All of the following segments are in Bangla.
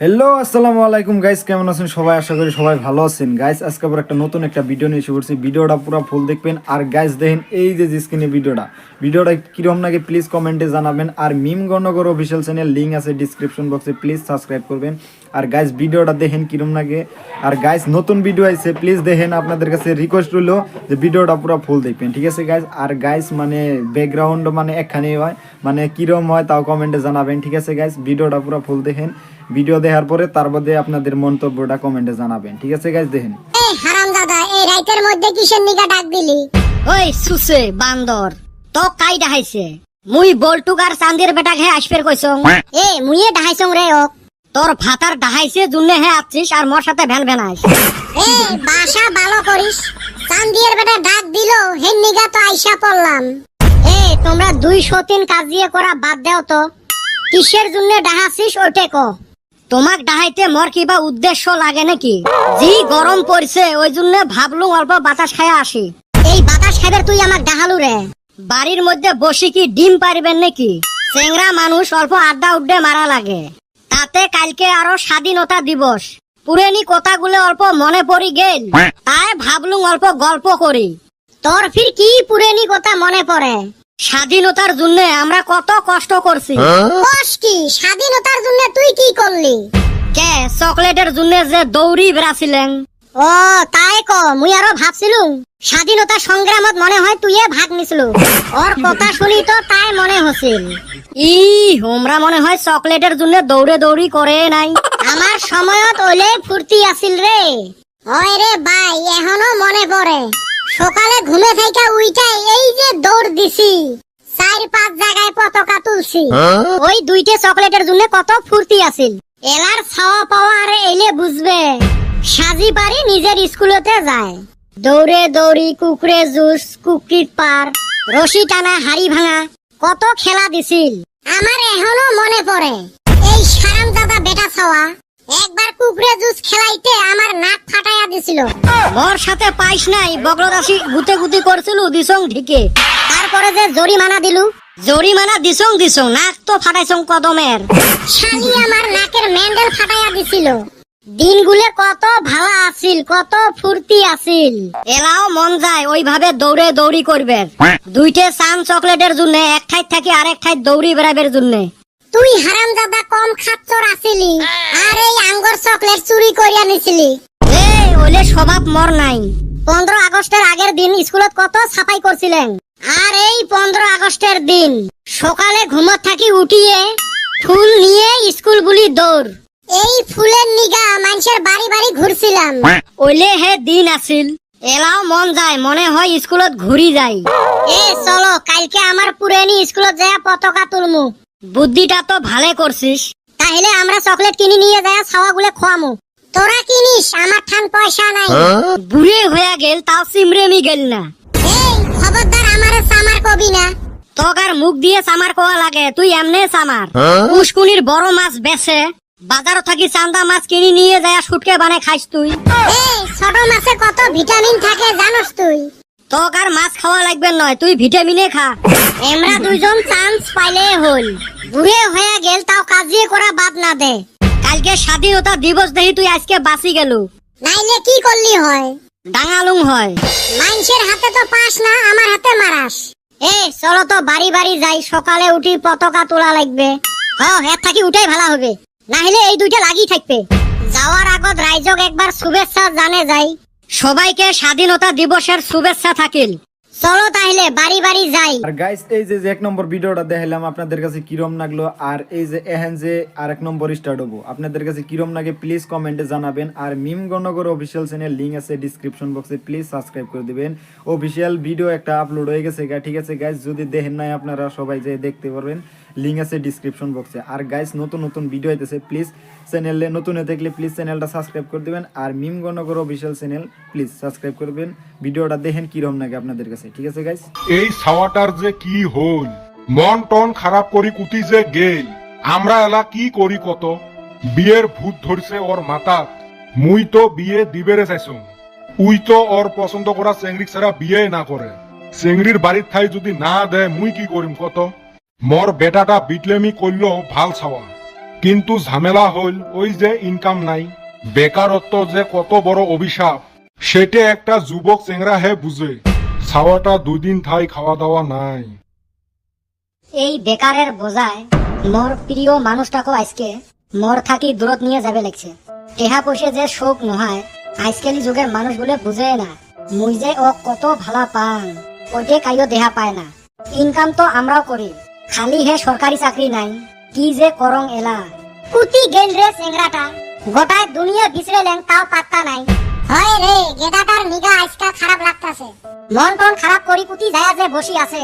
হ্যালো আসসালামু আলাইকুম গাইস কেমন আছেন? সবাই আশা করি সবাই ভালো আছেন। গাইস আজকে আবার একটা নতুন একটা ভিডিও নিয়ে এসে পড়ছি। ভিডিওটা পুরো ফুল দেখবেন। আর গাইস দেখেন এই যে স্ক্রিনে ভিডিওটা ভিডিওটা কীরকম লাগে প্লিজ কমেন্টে জানাবেন। আর Mim Gonogor official channel link আছে ডিসক্রিপশন বক্সে প্লিজ সাবস্ক্রাইব করবেন। আর গাইস ভিডিওটা দেখেন কিরম লাগে আর গাইস নতুন ভিডিও আইছে। প্লিজ দেখেন আপনাদের কাছে রিকোয়েস্ট রইল যে ভিডিওটা পুরো ফুল দেখবেন। ঠিক আছে গাইস আর গাইস মানে ব্যাকগ্রাউন্ড মানে একখানে হয়। মানে কিরম হয় তাও কমেন্টে জানাবেন। ঠিক আছে গাইস ভিডিওটা পুরো ফুল দেখেন। ভিডিও দেখার পরে তার মধ্যে আপনাদের মন্তব্যটা কমেন্টে জানাবেন। ঠিক আছে গাইস দেখেন। এই হারাম এই রাইতের মধ্যে কিসের নিগা ডাক দিলি? ওই সুসে বান্দর তো কাই ডাহাইছে মুই বল্টুক আর চান্দির বেটাক হে আসপের কইছং এ মুইয়ে ডাহাইছং রে ওক তোর ভাতার ডাহাইছে জুনে হে আছিস আর মোর সাথে ভ্যান ভ্যানাইস এ বাসা ভালো করিস। চান্দিয়ের বেটা ডাক দিল হেন নিগা তো আইসা পড়লাম। এ তোমরা দুই তিন কাজ দিয়ে করা বাদ দেও তো। কিসের জন্য ডাহাছিস ওইটে কো। তোমাক ডাহাইতে মোর কিবা উদ্দেশ্য লাগে নাকি? জি গরম পড়ছে ওই জন্য ভাবলুম অল্প বাতাস খায়া আসি। এই বাতাস খাইবার তুই আমাক ডাহালু রে বাড়ির মধ্যে বসে কি ডিম পারবেন নাকি? চেংরা মানুষ অল্প আড্ডা উড্ডে মারা লাগে। তাতে কালকে আরও স্বাধীনতা দিবস পুরেনি কথাগুলো অল্প মনে পড়ি গেল। তাই ভাবলুম অল্প গল্প করি তোর ফির কি পুরেনি কথা মনে পড়ে স্বাধীনতার জন্য আমরা কত কষ্ট করছি। কস কি? স্বাধীনতার জন্য তুই কি করলি? কে? চকলেটের জন্য যে দৌড়ি বেড়াছিলেন। ও তাই ক মুই আরও ভাবছিলুম স্বাধীনতা সংগ্রামত মনে হয় তুইয়ে ভাগ নিছিলু। ওর কথা শুনি তো তাই মনে হছিল। ই হোমরা মনে হয় চকলেটের জন্য দৌড়ে দৌড়ি করে নাই। আমার সময়ত ওলে ফুর্তি আছিল রে। হয় রে ভাই এখনও মনে পড়ে। সকালে ঘুমে থাইকা উইটাই এই যে দৌড় দিছি। চার পাঁচ জায়গায় পতাকা তুলছি। ওই দুইটে চকলেটের জন্য কত ফুর্তি আছিল। এলার ছাওয়া পাওয়া আর এলে বুঝবে। সাজি পারি নিজের স্কুলতে যায়। দৌড়ে দৌড়ি কুকুরে জুস কুকরিট পার রশি টানা হাড়ি ভাঙা কত খেলা দিছিল। আমার এখনও মনে পড়ে। এই সারাম দাদা বেটা ছাওয়া একবার কুকুরে জুস খেলাইতে আমার নাক ফাটাইয়া দিছিল। মোর সাথে পাইস নাই বগলদাসি গুতে গুতি করছিল দিসং ঢিকে তারপরে যে জরিমানা দিলু। জরিমানা দিসং দিসং নাক তো ফাটাইছং কদমের। শালি আমার নাকের মেন্ডেল ফাটাইয়া দিছিল। দিনগুলো কত ভালো আছিল, কত ফুর্তি আছিল। এলাও মন যায় ওইভাবে দৌড়ে দৌড়ি করবে। দুইটে সান চকলেটের জন্য, এক ঠাইত থাকি আরেক ঠাইত দৌড়ি বেড়াবের জন্য। তুই হারাম দাদা কম খাচ্চর আছিলি আর এই আঙ্গুর চকলেট চুরি করিয়া নিছিলি। এই ওলে স্বভাব মর নাই। পনেরো আগস্টের আগের দিন স্কুলত কত ছাপাই করছিলেন? আর এই পনেরো আগস্টের দিন সকালে ঘুমত থাকি উঠিয়ে ফুল নিয়ে স্কুল বুলি দৌড়। এই ফুলের নিগা মানুষের বাড়ি বাড়ি ঘুরছিলাম। ওইলে হে দিন আছিল এলাও মন যায় মনে হয় স্কুলত ঘুরি যাই। এ চলো কালকে আমার পুরানি স্কুলত যায় পতাকা তুলমু। বুদ্ধিটা তো ভালে করছিস। তাহলে আমরা চকলেট কিনে নিয়ে যায় ছাওয়াগুলো খোয়ামু। তোরা কিনিস আমার ঠান পয়সা নাই। বুড়ে হয়ে গেল তাও সিমরেমি গেল না। এই খবরদার আমারে সামার কবি না। তোকার মুখ দিয়ে সামার কোয়া লাগে তুই এমনে সামার। পুষ্কুনির বড় মাছ বেছে বাজার থাকি চান্দা মাছ কিনে নিয়ে যায় সুটকে বানায় খাইস তুই। এই ছোট মাছে কত ভিটামিন থাকে জানোস তুই? তোকার মাছ খাওয়া লাগবে নয় তুই ভিটামিনে খা। আমরা দুইজন চান্স পাইলে হল। বুড়ে হয়ে গেল তাও কাজিয়ে করা বাদ না দে। কালকে স্বাধীনতা দিবস দেখি তুই আজকে বাঁচি গেল। নাইলে কি করলি হয়? ডাঙালুং হয়। মানুষের হাতে তো পাস না আমার হাতে মারাস এ চলো তো বাড়ি বাড়ি যাই সকালে উঠি পতাকা তোলা লাগবে। হ এর থাকি উঠাই ভালো হবে। না হলে এই দুইটা লাগি থাকবে। যাওয়ার আগত রাইজক একবার শুভেচ্ছা জানে যাই। সবাইকে স্বাধীনতা দিবসের শুভেচ্ছা থাকিল। চলো তাহলে, বাড়ি বাড়ি যাই। আর গাইস এই যে এক নম্বর ভিডিওটা দেখালাম আপনাদের কাছে কিরম লাগল? আর এই যে এহেন যে আর এক নম্বর স্টার্ট হব, আপনাদের কাছে কিরম লাগে প্লিজ কমেন্টে জানাবেন। আর Mim Gonogor official channel link আছে ডিসক্রিপশন বক্সে প্লিজ সাবস্ক্রাইব করে দিবেন। অফিসিয়াল ভিডিও একটা আপলোড হয়ে গেছে ঠিক আছে গাইস যদি দেখেন নাই আপনারা, সবাই যে দেখতে পারবেন। লিঙ্ক আছে ডিসক্রিপশন বক্সে আর গাইস নতুন নতুন ভিডিও হইতেছে প্লিজ চ্যানেলে নতুন হয়ে থাকলে প্লিজ চ্যানেলটা সাবস্ক্রাইব করে দিবেন। আর Mim Gonogor official channel please subscribe করবেন ভিডিওটা দেখেন কিরম লাগে আপনাদের কাছে। ঠিক আছে গাইস এই ছাওয়াটার যে কি হল মন টন খারাপ করি কুতি যে গেল। আমরা এলা কি করি কত? বিয়ের ভূত ধরছে ওর মাথা মুই তো বিয়ে দিবেরে চাইছুম উই তো ওর পছন্দ করা চেংড়ি ছাড়া বিয়ে না করে। চেংড়ির বাড়ির ঠাই যদি না দেয়, মুই কি করিম কত? মোর বেটাটা বিটলেমি করল ভালো ছাওয়া। কিন্তু ঝামেলা হল ওই যে ইনকাম নাই। বেকারত্ব যে কত বড় অভিশাপ। সেটা একটা যুবক চেংরা হে বুঝে। ছাওয়াটা দুদিন থাই খাওয়া দাওয়া নাই। এই বেকারের বোঝায় মোর প্রিয় মানুষটাকে আজকে মোর থাকি দূরত নিয়ে যাবে লাগছে। টেহা পয়সে যে শোক নহায় আজকালি যুগের মানুষগুলো বুঝে না, মুই যে ও কত ভালা পান, ওইটে কাইও দেহা পায় না। ইনকাম তো আমরাও করি, খালি হে সরকারি চাকরি নাই, কি যে করং এলা। কুতি গেল রে চেংরাটা গোটায় দুনিয়া বিচরেলেন তাও পাত্তা নাই। হয় রে গেদাটার নিগা আজকা খারাপ লাগতাছে। মন টন খারাপ করি কুতি যায় যে বসি আছে।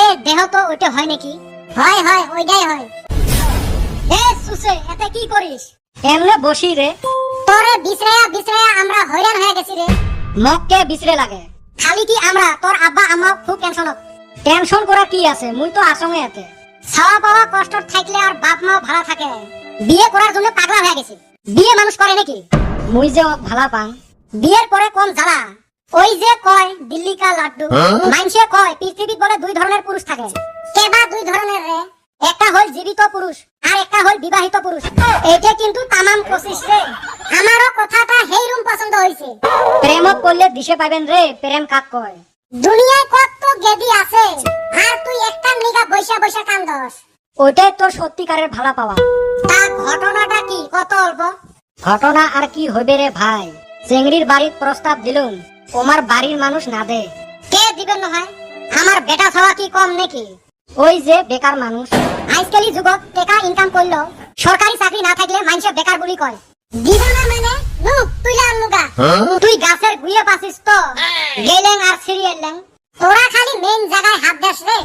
এ দেহ তো ওইটা হয় নাকি? হয় হয় ওইটাই হয়। এ সুসে এতে কি করিস? এমনে বসি রে। তোরে বিছরায়া বিছরায়া আমরা হয়রান হয়ে গেছি রে। মককে বিচরে লাগে। খালি কি আমরা? তোর আব্বা আম্মা খুব টেনশন টেনশন করা কি আছে? মুই তো আসঙ্গে এতে। ছাওয়া পাওয়া কষ্ট থাকলে আর বাপ মাও ভালো থাকে। বিয়ে করার জন্য পাগলা হয়ে গেছে। বিয়ে মানুষ করে নাকি? মুই যে ভালা পাং বিয়ের পরে কোন জ্বালা। ওই যে কয় দিল্লি কা লাড্ডু মাইনসে কয় পৃথিবীত বলে দুই ধরনের পুরুষ থাকে। কেবা দুই ধরনের রে? একটা হল জীবিত পুরুষ আর একটা হল বিবাহিত পুরুষ। এইটা কিন্তু তামাম কোশিস রে। আমারও কথাটা হেইরুম পছন্দ হইছে প্রেমত পড়লে দিশে পাবেন রে প্রেম কাক কয়। দুনিয়ায় কত গেদি আছে আর তুই একটা নিগা বৈশা বৈশা কান্দস ওইটাই তোর সত্যিকারের ভালা পাওয়া। তা ঘটনাটা কি? কত অল্প? ঘটনা আর কি হবে রে ভাই? চেংড়ির বাড়ির প্রস্তাব দিলুম ওমার বাড়ির মানুষ না দে। কে দিবেন নহয়? আমার বেটা ছাওয়া কি কম নাকি? ওই যে বেকার মানুষ। আজকালি যুগত টাকা ইনকাম করল সরকারি চাকরি না থাকলে মানুষে বেকার বলি কয়। দিব না মানে? নু তুইলা আনমুগা তুই গাছের গুয়ে পাছিস তো। গেলেন আর সিরিয়ালেন তোরা খালি মেইন জায়গায় হাত দেস রে।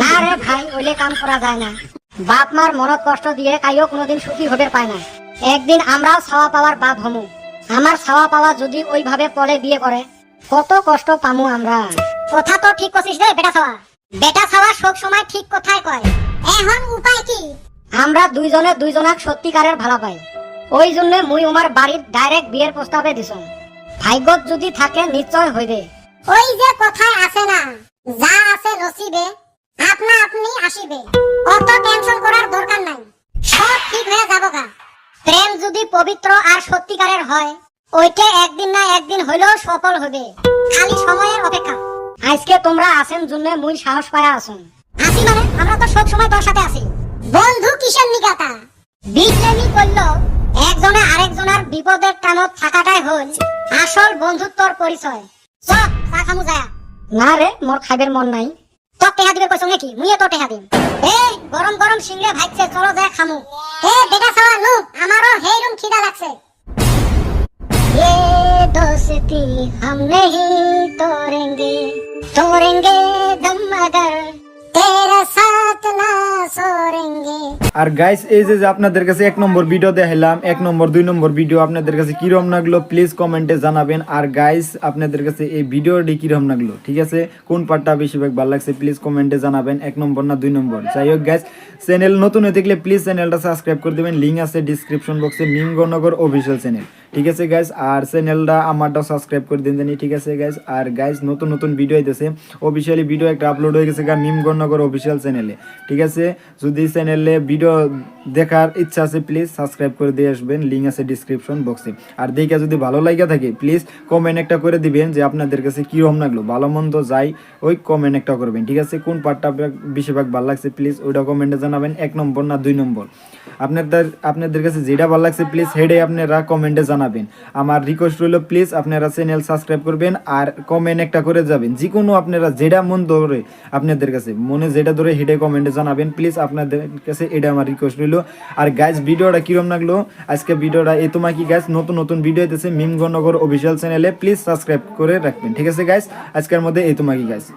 না রে ভাই ওইলে কাম করা যায় না। বাপ মার মনত কষ্ট দিয়ে কাইও কোনোদিন সুখী হতে পায় না। একদিন আমরাও ছাওয়া পাওয়ার বাপ হমু। আমার ছাওয়া পাওয়া যদি ওইভাবে পরে বিয়ে করে, কত কষ্ট পামু আমরা। কথা তো ঠিক করছিস রে, বেটা ছাওয়া বেটা ছাওয়া সব সময় ঠিক কথাই কয়। এখন উপায় কি? আমরা দুইজনে দুইজনাক সত্যিকারের ভালা পাই। ওই জন্য মুই আমার বাড়ির ডাইরেক্ট বিয়ের প্রস্তাবে দিছুম। ভাগ্যত যদি থাকে নিশ্চয় হইবে। ওই যে কথায় আছে না, যা আছে নসিবে আপনা আপনি আসিবে। অত টেনশন করার দরকার নাই। সব ঠিক হয়ে যাব গা প্রেম যদি পবিত্র আর সত্যিকারের হয়, ওইটা একদিন না একদিন হইলেও সফল হবে। খালি সময়ের অপেক্ষা। আজকে তোমরা আছেন জন্য মুই সাহস পায়া আসুন আসি মানে আমরা তো সব সময় তোর সাথে আছি। বন্ধু কিসের নিগাতা? বিজ্ঞানী করল একজনে আরেকজনের বিপদের টানত থাকাটাই হল আসল বন্ধুত্বর পরিচয়। চল, চা খামু যায়। না রে, মোর খাইবের মন নাই। তোর টেহা দিবে কইছো নাকি? মুইও তোর টেহা দিম। এ গরম গরম সিংড়ে ভাইছে চলো যায় খামু। এ, বেটা ছাওয়া নু दोस्ती हम नहीं तोड़ेंगे तोड़ेंगे दम अगर তেরে সাথ না সোরেঙ্গে আর গাইস এই যে যে আপনাদের কাছে এক নম্বর ভিডিও দেখাইলাম এক নম্বর দুই নম্বর ভিডিও আপনাদের কাছে কিরম লাগলো প্লিজ কমেন্টে জানাবেন আর গাইস আপনাদের কাছে এই ভিডিওটি কিরম লাগলো ঠিক আছে কোন পার্টটা বেশিরভাগ ভালো লাগছে প্লিজ কমেন্টে জানাবেন এক নম্বর না দুই নম্বর যাই হোক গাইস চ্যানেল নতুন হয়ে থাকলে প্লিজ চ্যানেলটা সাবস্ক্রাইব করে দেবেন লিঙ্ক আছে ডিসক্রিপশন বক্সে মিমগনগর অফিসিয়াল চ্যানেল ঠিক আছে গাইস আর চ্যানেলটা আমারটাও সাবস্ক্রাইব করে দিন জানি, ঠিক আছে গাইস আর গাইস নতুন নতুন ভিডিও আইতেছে। অফিসিয়ালি ভিডিও একটা আপলোড হয়ে গেছে গা মিমগনগর অফিসিয়াল চ্যানেলে ঠিক আছে? যদি চ্যানেলে ভিডিও দেখার ইচ্ছা আছে প্লিজ সাবস্ক্রাইব করে দিয়ে আসবেন। লিঙ্ক আছে ডিসক্রিপশন বক্সে আর দেখে যদি ভালো লাগে থাকে প্লিজ কমেন্ট একটা করে দিবেন যে আপনাদের কাছে কীরকম লাগল। ভালো মন্দ যাই, ওই কমেন্ট একটা করবেন। ঠিক আছে? কোন পার্টটা বেশিরভাগ ভালো লাগছে প্লিজ ওইটা কমেন্টে জানাবেন। এক নম্বর না দুই নম্বর? আপনাদের আপনাদের কাছে যেটা ভালো লাগছে প্লিজ হেডে আপনারা কমেন্টে জানাবেন। আমার রিকোয়েস্ট রইল প্লিজ আপনারা চ্যানেল সাবস্ক্রাইব করবেন আর কমেন্ট একটা করে যাবেন। যে কোনো আপনারা যেটা মন ধরে আপনাদের কাছে, মনে যেটা ধরে হেডে কমেন্টে জানাবেন। প্লিজ আপনাদের কাছে এটা আমার রিকোয়েস্ট রইল। আর গাইজ ভিডিওটা কিরম লাগল? আজকে ভিডিওটা এই তোমার কি গাইজ নতুন নতুন ভিডিও দিতেছে মিমগনগর অফিসিয়াল চ্যানেলে প্লিজ সাবস্ক্রাইব করে রাখবেন। ঠিক আছে গাইজ আজকের মধ্যে এই তোমার কি গাইজ